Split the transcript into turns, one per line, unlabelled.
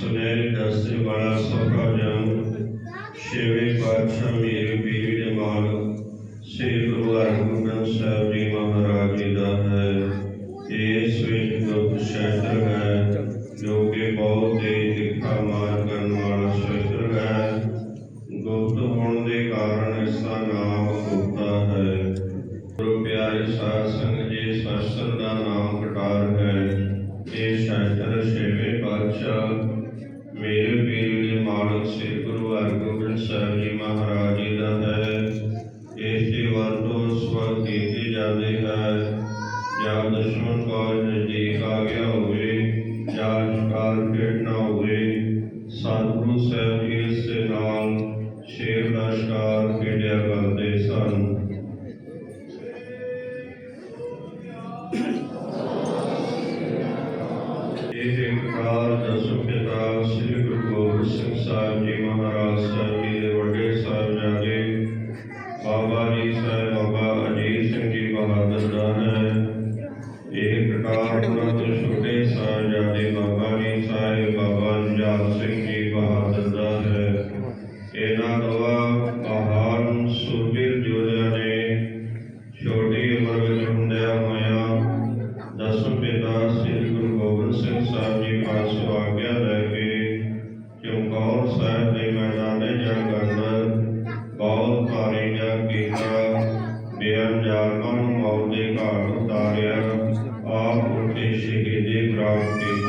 ਸੁਨਹਿਰੇ ਦਸਤੇ ਵਾਲਾ ਸੋਭਾ ਜੰਗ ਛੇਵੇਂ ਪਾਤਸ਼ਾਹ ਮੇਰੇ ਪੀਰ ਦੇ ਸ੍ਰੀ ਗੁਰੂ ਹਰਗੋਬਿੰਦ ਸਾਹਿਬ ਜੀ ਮਹਾਰਾਜ ਜੀ ਦਾ ਹੈ। ਇਸ ਵਿੱਚ ਗੁਪਤ ਸ਼ਸਤਰ ਹੈ, ਜੋ ਕਿ ਬਹੁਤ ਹੀ ਤਿੱਖਾ ਮਾਰ ਕਰਨ ਵਾਲਾ ਸ਼ਸਤਰ ਹੈ। ਗੁਪਤ ਇਹ ਛੇਵੇਂ ਪਾਤਸ਼ਾਹ। ਮੇਰੇ ਪੀਰ ਦੇ ਮਾਲਕ ਸ੍ਰੀ ਗੁਰੂ ਹਰਗੋਬਿੰਦ ਸਾਹਿਬ ਜੀ ਮਹਾਰਾਜ ਜੀ ਦਾ ਹੈ। ਇਸ ਦੀ ਵਰਤੋਂ ਉਸ ਕੀਤੀ ਜਾਂਦੀ ਹੈ। ਜਾਂ ਦੁਸ਼ਮਣ ਕੋਈ ਨਜ਼ਦੀਕ ਆ ਗਿਆ ਹੋਵੇ ਜਾਂ ਸ਼ਿਕਾਰ ਖੇਡਣਾ ਹੋਵੇ, ਸਤਿਗੁਰੂ ਸਾਹਿਬ ਜੀ ਇਸ ਦੇ ਨਾਲ ਸ਼ੇਰ ਦਾ ਸ਼ਿਕਾਰ ਖੇਡਿਆ ਕਰਦੇ ਸਨ। ਇਹ ਇਨਕਾਰ ਜਸਮ ਪਿਤਾ ਸ੍ਰੀ ਗੁਰੂ ਗੋਬਿੰਦ ਸਿੰਘ ਸਾਹਿਬ ਜੀ ਮਹਾਰਾਜ ਸਾਹਿਬ ਜੀ ਦੇ ਵੱਡੇ ਸਾਹਿਬਜ਼ਾਦੇ, ਬਾਬਾ ਜੀ ਸਾਹਿਬ, ਬਾਬਾ ਅਜੀਤ ਸਿੰਘ ਜੀ ਬਹਾਦਰ ਦਾ ਹੈ। ਇਹ ਪ੍ਰਕਾਰ ਉਹਨਾਂ ਤੋਂ ਛੋਟੇ ਸਾਹਿਬਜ਼ਾਦੇ ਬਾਬਾ ਜੀ ਸਾਹਿਬ, ਬਾਬਾ ਜੁਝਾਰ ਸਿੰਘ ਜੀ ਬਹਾਦਰ ਦਾ ਹੈ। ਇਹਨਾਂ ਦਵਾ ਸਾਹਿਬ ਜੀ ਪਾਸੋਂ ਆਗਿਆ ਲੈ ਕੇ ਚਮਕੌਰ ਸਾਹਿਬ ਦੇ ਮੈਦਾਨੇ ਜਗਨ ਬਹੁਤ ਭਾਰੀ ਜਗ ਕੀਤਾ ਬੇਅਨ ਜਾਲਮਾਂ ਨੂੰ ਮੌਤ ਦੇ ਘਾਟ ਉਤਾਰਿਆ। ਆਪ ਉੱਤੇ ਸ਼ਹੀਦੇ ਪ੍ਰਾਪਤੀ